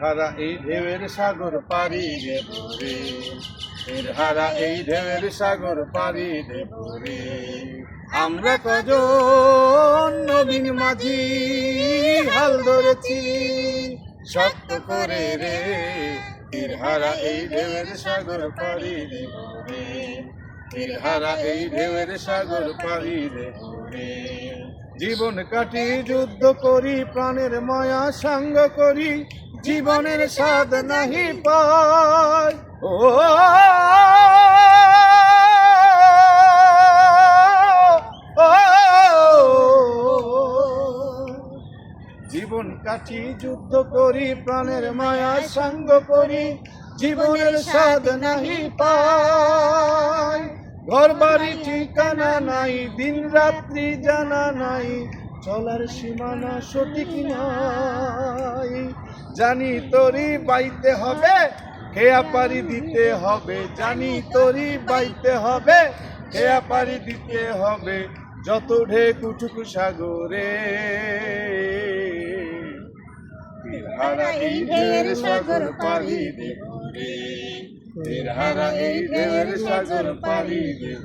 হারা এই ঢেউয়ের সাগর পারি দেব রে এর হারা এই ঢেউয়ের সাগর পারি দেব রে আমরা কজন নবীন মাঝি হাল ধরেছি শক্ত করে রে। তীর হারা এই ঢেউয়ের সাগর পারি দেব রে তীর হারা এই ঢেউয়ের সাগর পারি দেব রে জীবন কাটি, যুদ্ধ করি, প্রাণের মায়া সাঙ্গ করি জীবনের স্বাদ নাহি পায়। ও জীবন কাটি যুদ্ধ করি প্রাণের মায়া সঙ্গ করি জীবনের স্বাদ নাহি পায়। ঘর বাড়ি ঠিকানা নাই দিন রাত্রি জানা নাই চলার সীমানা সঠিক নাই। জানি তোরি বাইতে হবে খেয়া পারি দিতে হবে। জানি তোরি বাইতে হবে খেয়া পারি দিতে হবে যত ঢেক উঠুক সাগরে। হারা এই ঢেউয়ের সাগর পারি দেব রে হারা এই ঢেউয়ের সাগর পারি দেব